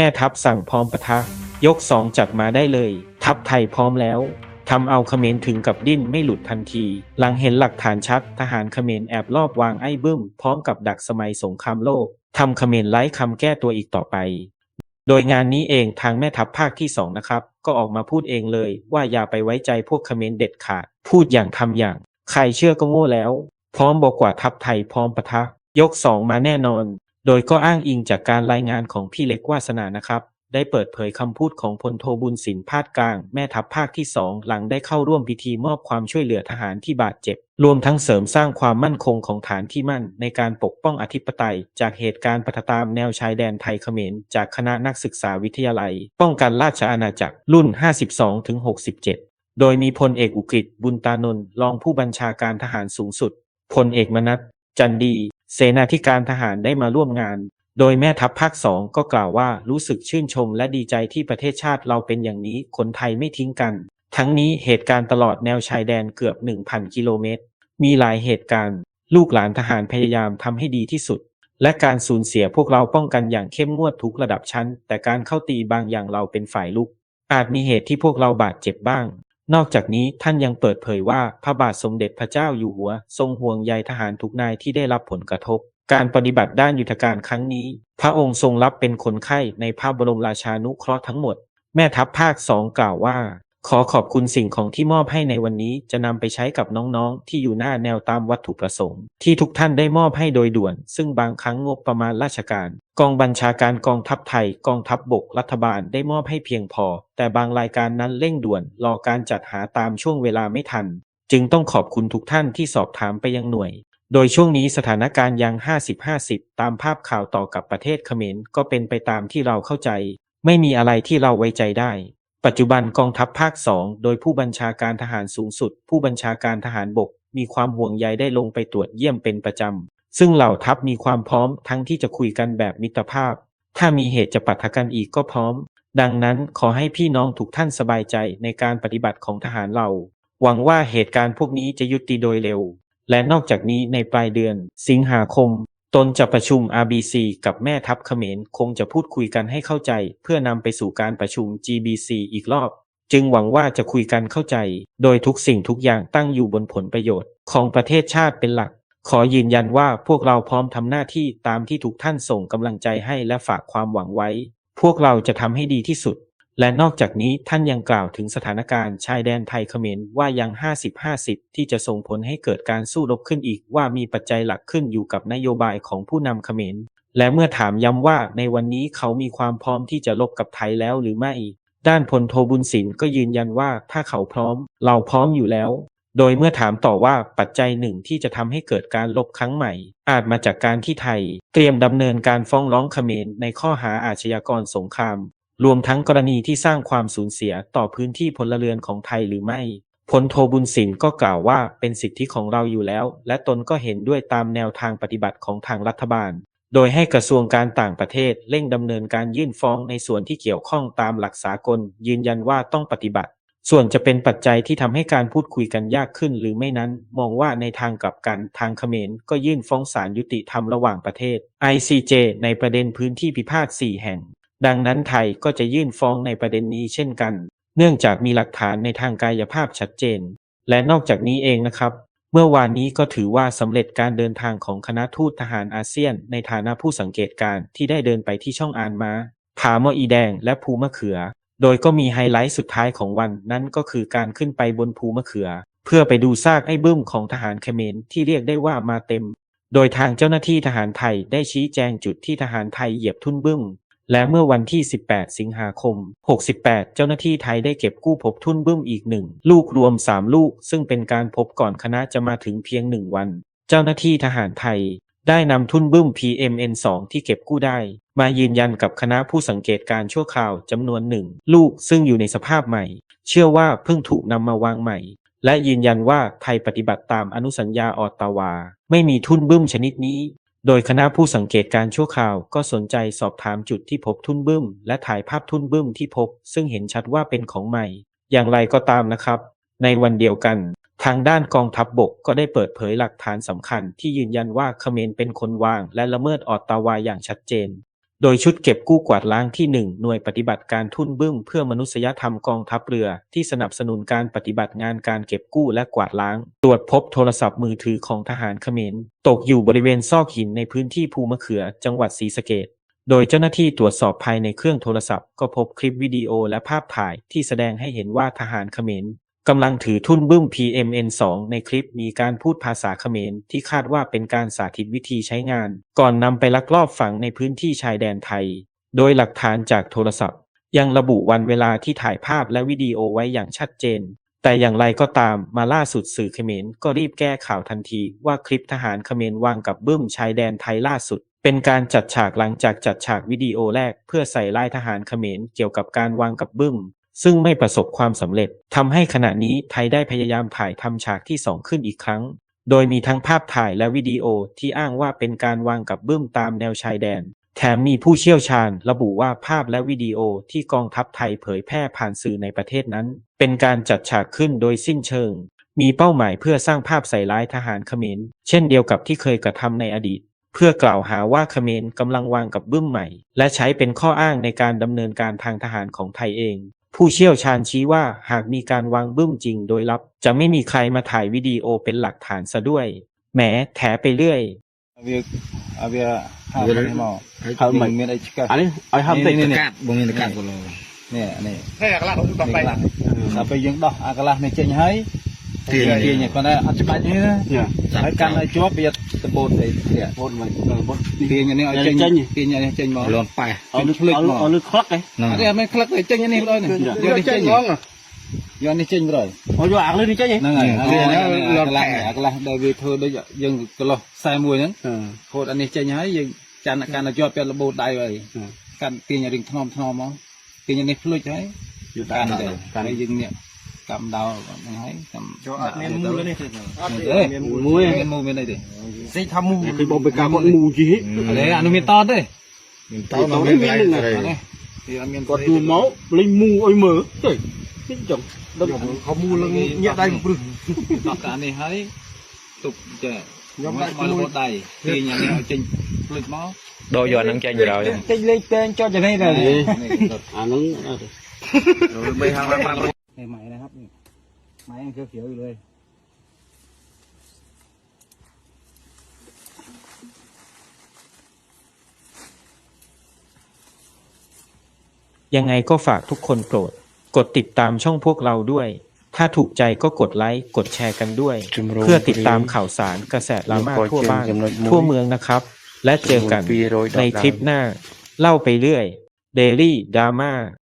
แม่ทัพสั่งพร้อมปะทะ ยกสองจัดมาได้เลย ทัพไทยพร้อมแล้วทำเอาเขมรถึงกับดิ้นไม่หลุดทันที หลังเห็นหลักฐานชัด ทหารเขมรแอบลอบวางไอ้บึ้ม พร้อมกับดักสมัยสงครามโลกทำเขมรไร้คำแก้ตัวอีกต่อไป โดยงานนี้เองทางแม่ทัพภาคที่สองนะครับ ก็ออกมาพูดเองเลย ว่าอย่าไปไว้ใจพวกเขมรเด็ดขาด พูดอย่างทำอย่าง ใครเชื่อก็โง่แล้ว พร้อมบอกว่าทัพไทยพร้อมปะทะ ยกสองมาแน่นอน โดยก็อ้างอิงจากการรายงานของพี่เล็กวาสนานะครับ ได้เปิดเผยคำพูดของพลโทบุญสินพาดกลาง แม่ทัพภาคที่สองหลังได้เข้าร่วมพิธีมอบความช่วยเหลือทหารที่บาดเจ็บ รวมทั้งเสริมสร้างความมั่นคงของฐานที่มั่น ในการปกป้องอธิปไตย จากเหตุการณ์ปะทะตามแนวชายแดนไทยเขมร จากคณะนักศึกษาวิทยาลัย ป้องกันราชอาณาจักรรุ่น 52-67 โดยมีพลเอกอุกฤษบุญตานนท์รองผู้บัญชาการทหารสูงสุดพลเอกมนัสจันดี เสนาธิการทหารได้มาร่วมงาน โดยแม่ทัพภาคสองก็กล่าวว่ารู้สึกชื่นชมและดีใจที่ประเทศชาติเราเป็นอย่างนี้คนไทยไม่ทิ้งกัน ทั้งนี้เหตุการณ์ตลอดแนวชายแดนเกือบ 1,000 กิโลเมตร มีหลายเหตุการณ์ ลูกหลานทหารพยายามทำให้ดีที่สุด และการสูญเสียพวกเราป้องกันอย่างเข้มงวดทุกระดับชั้น แต่การเข้าตีบางอย่างเราเป็นฝ่ายลุกอาจมีเหตุที่พวกเราบาดเจ็บบ้าง นอกจากนี้ท่านยังเปิดเผยว่าพระบาทสมเด็จพระเจ้าอยู่หัว ทรงห่วงใยทหารทุกนายที่ได้รับผลกระทบ การปฏิบัติด้านยุทธการครั้งนี้ พระองค์ทรงรับเป็นคนไข้ในพระบรมราชานุเคราะห์ทั้งหมด แม่ทัพภาคสองกล่าวว่า ขอขอบคุณสิ่งของที่มอบให้ในวันนี้จะนำไปใช้กับน้องๆ ที่อยู่หน้าแนวตามวัตถุประสงค์ ที่ทุกท่านได้มอบให้โดยด่วน ซึ่งบางครั้งงบประมาณราชการ กองบัญชาการกองทัพไทย กองทัพบบกรัฐบาลได้มอบให้เพียงพอ แต่บางรายการนั้นเร่งด่วน รอการจัดหาตามช่วงเวลาไม่ทัน จึงต้องขอบคุณทุกท่านที่สอบถามไปยังหน่วย โดยช่วงนี้สถานการณ์ยัง 50-50 ตามภาพข่าวต่อกับประเทศเขมรก็เป็นไปตามที่เราเข้าใจ ไม่มีอะไรที่เราไว้ใจได้ ปัจจุบันกองทัพภาคสองโดยผู้บัญชาการทหารสูงสุด ผู้บัญชาการทหารบก มีความห่วงใยได้ลงไปตรวจเยี่ยมเป็นประจำ ซึ่งเหล่าทัพมีความพร้อมทั้งที่จะคุยกันแบบมิตรภาพ ถ้ามีเหตุจะปะทะกันอีกก็พร้อม ดังนั้นขอให้พี่น้องทุกท่านสบายใจในการปฏิบัติของทหารเรา หวังว่าเหตุการณ์พวกนี้จะยุติโดยเร็ว และนอกจากนี้ในปลายเดือน สิงหาคม ตนจะประชุม RBC กับแม่ทัพเขมรคงจะพูดคุยกันให้เข้าใจ เพื่อนำไปสู่การประชุม GBC อีกรอบ จึงหวังว่าจะคุยกันเข้าใจ โดยทุกสิ่งทุกอย่างตั้งอยู่บนผลประโยชน์ ของประเทศชาติเป็นหลัก ขอยืนยันว่าพวกเราพร้อมทำหน้าที่ตามที่ทุกท่านส่งกำลังใจให้และฝากความหวังไว้ พวกเราจะทำให้ดีที่สุด และนอกจากนี้ท่านยังกล่าวถึงสถานการณ์ชายแดนไทยเขมรว่ายัง 50-50 ที่จะส่งผลให้เกิดการสู้รบขึ้นอีกว่ามีปัจจัยหลักขึ้นอยู่กับนโยบายของผู้นำเขมร และเมื่อถามย้ำว่าในวันนี้เขามีความพร้อมที่จะรบกับไทยแล้วหรือไม่ ด้านพลโทบุญสินก็ยืนยันว่าถ้าเขาพร้อม เราพร้อมอยู่แล้ว โดยเมื่อถามต่อว่าปัจจัยหนึ่งที่จะทำให้เกิดการลบครั้งใหม่ อาจมาจากการที่ไทย เตรียมดำเนินการฟ้องร้องเขมรในข้อหาอาชญากรสงคราม รวมทั้งกรณีที่สร้างความสูญเสียต่อพื้นที่พลเรือนของไทยหรือไม่พลโทบุญสินก็กล่าวว่าเป็นสิทธิของเราอยู่แล้ว และตนก็เห็นด้วยตามแนวทางปฏิบัติของทางรัฐบาล โดยให้กระทรวงการต่างประเทศเร่งดำเนินการยื่นฟ้องในส่วนที่เกี่ยวข้องตามหลักสากล ยืนยันว่าต้องปฏิบัติ ส่วนจะเป็นปัจจัยที่ทำให้การพูดคุยกันยากขึ้นหรือไม่นั้น มองว่าในทางกลับกันทางเขมรก็ยื่นฟ้องศาลยุติธรรมระหว่างประเทศ ICJ ในประเด็นพื้นที่พิพาท4แห่ง ดังนั้นไทยก็จะยื่นฟ้องในประเด็นนี้เช่นกัน เนื่องจากมีหลักฐานในทางกายภาพชัดเจน และนอกจากนี้เองนะครับ เมื่อวานนี้ก็ถือว่าสำเร็จการเดินทางของคณะทูตทหารอาเซียน ในฐานะผู้สังเกตการณ์ที่ได้เดินไปที่ช่องอานมาผาหมออีแดงและภูมะเขือ โดยก็มีไฮไลท์สุดท้ายของวันนั่นก็คือการขึ้นไปบนภูมะเขือ เพื่อไปดูซากไอ้บึ้มของทหารเขมรที่เรียกได้ว่ามาเต็ม โดยทางเจ้าหน้าที่ทหารไทยได้ชี้แจงจุดที่ทหารไทยเหยียบทุ่นบึ้ม และเมื่อวันที่ 18 สิงหาคม 68 เจ้าหน้าที่ไทยได้เก็บกู้พบทุ่นบึ้มอีกหนึ่งลูกรวม 3 ลูก ซึ่งเป็นการพบก่อนคณะจะมาถึงเพียงหนึ่งวัน เจ้าหน้าที่ทหารไทย ได้นำทุ่นบึ้ม PMN2 ที่เก็บกู้ได้ มายืนยันกับคณะผู้สังเกตการ์ชั่วคราวจำนวนหนึ่งลูกซึ่งอยู่ในสภาพใหม่ เชื่อว่าเพิ่งถูกนำมาวางใหม่ และยืนยันว่าไทยปฏิบัติตามอนุสัญญาออตตาวา ไม่มีทุ่นบึ้มชนิดนี้ โดยคณะผู้สังเกตการ์ชั่วคราวก็สนใจสอบถามจุดที่พบทุ่นบึ้ม และถ่ายภาพทุ่นบึ้มที่พบ ซึ่งเห็นชัดว่าเป็นของใหม่ อย่างไรก็ตามนะครับ ในวันเดียวกัน ทางด้านกองทัพบบกก็ได้เปิดเผยหลักฐานสำคัญที่ยืนยันว่าเขมรเป็นคนวาง และละเมิดออตตาวาอย่างชัดเจน โดยชุดเก็บกู้กวาดล้างที่ 1 หน่วยปฏิบัติการทุ่นบึ้มเพื่อมนุษยธรรมกองทัพเรือ ที่สนับสนุนการปฏิบัติงานการเก็บกู้และกวาดล้าง ตรวจพบโทรศัพท์มือถือของทหารเขมร ตกอยู่บริเวณซอกหินในพื้นที่ภูมะเขือ จังหวัดศรีสะเกษโดยเจ้าหน้าที่ตรวจสอบภายในเครื่องโทรศัพท์ก็พบคลิปวิดีโอและภาพถ่ายที่แสดงให้เห็นว่าทหารเขมร กำลังถือทุ่นบึ้ม PMN2 ในคลิปมีการพูดภาษาเขมรที่คาดว่าเป็นการสาธิตวิธีใช้งาน ก่อนนำไปลักลอบฝังในพื้นที่ชายแดนไทย โดยหลักฐานจากโทรศัพท์ ยังระบุวันเวลาที่ถ่ายภาพและวิดีโอไว้อย่างชัดเจน แต่อย่างไรก็ตามมาล่าสุดสื่อเขมรก็รีบแก้ข่าวทันทีว่าคลิปทหารเขมรวางกับบึ้มชายแดนไทยล่าสุดเป็นการจัดฉากหลังจากจัดฉากวิดีโอแรกเพื่อใส่ลายทหารเขมรเกี่ยวกับการวางกับบึ้ม ซึ่งไม่ประสบความสำเร็จทำให้ขณะนี้ไทยได้พยายามถ่ายทำฉากที่สองขึ้นอีกครั้ง โดยมีทั้งภาพถ่ายและวิดีโอที่อ้างว่าเป็นการวางกับเบึ้มตามแนวชายแดน แถมมีผู้เชี่ยวชาญระบุว่าภาพและวิดีโอที่กองทัพไทยเผยแพร่ผ่านสื่อในประเทศนั้น เป็นการจัดฉากขึ้นโดยสิ้นเชิง มีเป้าหมายเพื่อสร้างภาพใส่ร้ายทหารเขมร เช่นเดียวกับที่เคยกระทำในอดีตเพื่อกล่าวหาว่าเขมรกำลังวางกับบึ้มใหม่ และใช้เป็นข้ออ้างในการดำเนินการทางทหารของไทยเอง ผู้เชี่ยวชาญชี้ว่าหากมีการวางบึ้มจริงโดยลับ จะไม่มีใครมาถ่ายวิดีโอเป็นหลักฐานซะด้วยแหมแถไปเรื่อย Habis habis habis mau. Hal main main aja kan. Ani, ai ham teh dekat, bumi dekat kalau. Nih, nih. Nih kalah tu sampai. Sampai yang dah kalah nih cengnya hai. Tiennya, karena acuannya. Ya. Hai kan acuan biar តបូតអីទៀតបូតមិនបូតទាញនេះឲ្យចេញទាញនេះចេញមកលំប៉ែឲ្យភ្លេចមកឲ្យខ្លឹកហ្នឹងអត់មែនខ្លឹកឲ្យចេញនេះបងយកនេះចេញហ្មងយកនេះចេញបងអូយកអាកលនេះចេញហ្នឹងហើយលំប៉ែអាកលាស់ដែលវាធ្វើដូចយើងកន្លោះ41ហ្នឹងហូតអានេះចេញហើយយើងចាន់កាន់ជាប់ពាក់លបូតដៃហើយកាន់ទាញរៀងថ្នមថ្នមមកទាញនេះភ្លេចហើយយកតាមទៅកាន់យើងនេះ cầm đầu mình thấy cầm cho admin mu đấy mu admin mu bên đây đi. Dây tham mu cái bom bê cam bọn mu gì hết đấy anh miền to đấy miền to nó miền này. thì anh miền còn đùa máu linh mu ơi mở trời cái chồng. Đâu không mu lên nhẹ tay một bự. Nó cả này thấy tục trời nhóm lại con lô tay. Thì nhà mình trình lịch máu. Đôi giờ nâng chanh rồi chanh lên tên cho à, cho đây rồi. À nâng rồi mấy hàng mày này ไม้ยังเขียวๆอยู่เลย ยังไงก็ฝากทุกคนโปรด กดติดตามช่องพวกเราด้วย ถ้าถูกใจก็กดไลค์ กดแชร์กันด้วย เพื่อติดตามข่าวสารกระแสลามาทั่วบ้านทั่วเมืองนะครับ และเจอกันในทริปหน้า เล่าไปเรื่อย Daily Drama